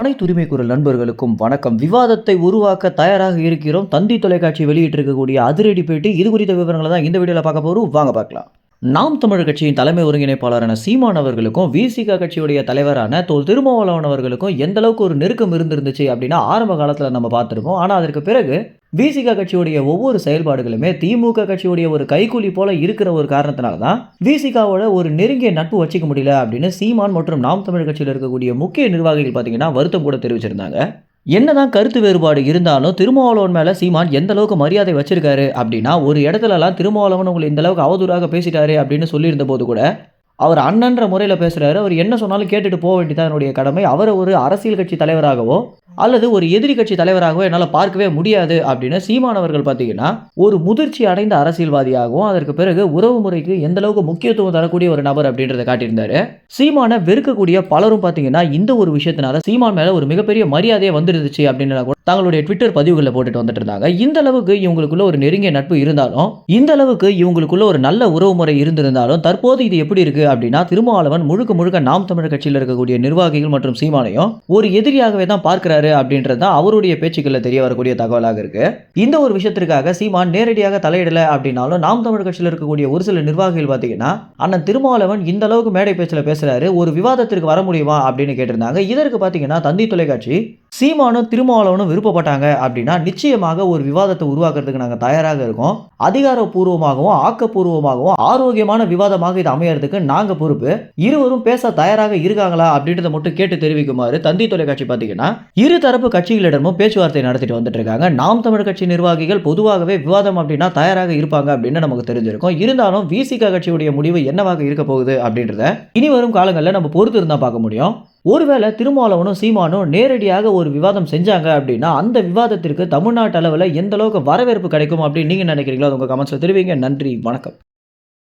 அனைத்து உரிமை குரல் நண்பர்களுக்கும் வணக்கம். விவாதத்தை உருவாக்க தயாராக இருக்கிறோம். தந்தி தொலைக்காட்சி வெளியிட்டிருக்கக்கூடிய அதிரடி பேட்டி. இது குறித்த விவரங்களை தான் இந்த வீடியோவில் பார்க்க போகிறோம் வாங்க பார்க்கலாம். நாம் தமிழர் கட்சியின் தலைமை ஒருங்கிணைப்பாளரான சீமான் அவர்களுக்கும் விசிக கட்சியுடைய தலைவரான தோல் திருமாவளவன் அவர்களுக்கும் எந்த அளவுக்கு ஒரு நெருக்கம் இருந்திருந்துச்சு அப்படின்னா ஆரம்ப காலத்தில் நம்ம பார்த்துருக்கோம் ஆனால் அதற்கு பிறகு விசிக கட்சியுடைய ஒவ்வொரு செயல்பாடுகளுமே திமுக கட்சியுடைய ஒரு கைக்கூலி போல இருக்கிற ஒரு காரணத்தினால தான் விசிகாவோட ஒரு நெருங்கிய நட்பு வச்சுக்க முடியல அப்படின்னு சீமான் மற்றும் நாம் தமிழ் கட்சியில் இருக்கக்கூடிய முக்கிய நிர்வாகிகள் பார்த்தீங்கன்னா வருத்தம் கூட தெரிவிச்சிருந்தாங்க. என்னதான் கருத்து வேறுபாடு இருந்தாலும் திருமாவளவன் மேலே சீமான் எந்த அளவுக்கு மரியாதை வச்சிருக்காரு அப்படின்னா ஒரு இடத்துலலாம் திருமாவளவன் உங்களை இந்த அளவுக்கு அவதூறாக பேசிட்டாரு அப்படின்னு சொல்லியிருந்த போது கூட அவர் அண்ணன்ற முறையில் பேசுகிறாரு அவர் என்ன சொன்னாலும் கேட்டுட்டு போக வேண்டியதான் என்னுடைய கடமை. அவரை ஒரு அரசியல் கட்சி தலைவராகவோ அல்லது ஒரு எதிரி கட்சி தலைவராகவோ என்னால் பார்க்கவே முடியாது அப்படின்னு சீமானவர்கள் பார்த்தீங்கன்னா ஒரு முதிர்ச்சி அடைந்த அரசியல்வாதியாகவும் அதற்கு பிறகு உறவு முறைக்கு எந்த அளவுக்கு முக்கியத்துவம் தரக்கூடிய ஒரு நபர் அப்படின்றத காட்டியிருந்தாரு. சீமானை வெறுக்கக்கூடிய பலரும் பார்த்தீங்கன்னா இந்த ஒரு விஷயத்தினால சீமான் மேலே ஒரு மிகப்பெரிய மரியாதையை வந்துருந்துச்சு அப்படின்னு கூட தங்களுடைய ட்விட்டர் பதிவுகளில் போட்டுட்டு வந்துட்டு இருந்தாங்க. இந்த அளவுக்கு இவங்களுக்குள்ள ஒரு நெருங்கிய நட்பு இருந்தாலும் இந்த அளவுக்கு இவங்களுக்குள்ள ஒரு நல்ல உறவு முறை இருந்திருந்தாலும் தற்போது இது எப்படி இருக்கு அப்படின்னா திருமாவளவன் முழுக்க முழுக்க நாம் தமிழர் கட்சியில் இருக்கக்கூடிய நிர்வாகிகள் மற்றும் சீமானையும் ஒரு எதிரியாகவே தான் பார்க்கிறாரு அப்படின்றது தான் அவருடைய பேச்சுக்களில் தெரிய வரக்கூடிய தகவலாக இருக்கு. இந்த ஒரு விஷயத்திற்காக சீமான் நேரடியாக தலையிடல அப்படின்னாலும் நாம் தமிழ் கட்சியில் இருக்கக்கூடிய ஒரு சில நிர்வாகிகள் பார்த்தீங்கன்னா அண்ணன் திருமாவளவன் இந்த அளவுக்கு மேடை பேச்சில் பேசுறாரு ஒரு விவாதத்திற்கு வர முடியுமா அப்படின்னு கேட்டிருந்தாங்க. இதற்கு பார்த்தீங்கன்னா தந்தி தொலைக்காட்சி சீமானும் திருமாவளவனும் விருப்பப்பட்டாங்க அப்படின்னா நிச்சயமாக ஒரு விவாதத்தை உருவாக்குறதுக்கு நாங்கள் தயாராக இருக்கோம். அதிகாரப்பூர்வமாகவும் ஆக்கப்பூர்வமாகவும் ஆரோக்கியமான விவாதமாக இது அமையறதுக்கு நாங்கள் பொறுப்பு. இருவரும் பேச தயாராக இருக்காங்களா அப்படின்றத மட்டும் கேட்டு தெரிவிக்குமாறு தந்தி தொலைக்காட்சி பார்த்தீங்கன்னா இரு தரப்பு கட்சிகளிடமும் பேச்சுவார்த்தை நடத்திட்டு வந்துட்டு இருக்காங்க. நாம் தமிழ் கட்சி நிர்வாகிகள் பொதுவாகவே விவாதம் அப்படின்னா தயாராக இருப்பாங்க அப்படின்னு நமக்கு தெரிஞ்சிருக்கும். இருந்தாலும் விசிக கட்சியுடைய முடிவு என்னவாக இருக்க போகுது அப்படின்றத இனி வரும் காலங்களில் நம்ம பொறுத்து இருந்தால் பார்க்க முடியும். ஒருவேளை திருமாவளவனும் சீமானும் நேரடியாக ஒரு விவாதம் செஞ்சாங்க அப்படின்னா அந்த விவாதத்திற்கு தமிழ்நாட்டு அளவில் எந்த அளவுக்கு வரவேற்பு கிடைக்கும் அப்படின்னு நீங்கள் நினைக்கிறீங்களோ அது உங்கள் கமெண்ட்ஸில் தெரிவிங்க. நன்றி வணக்கம்.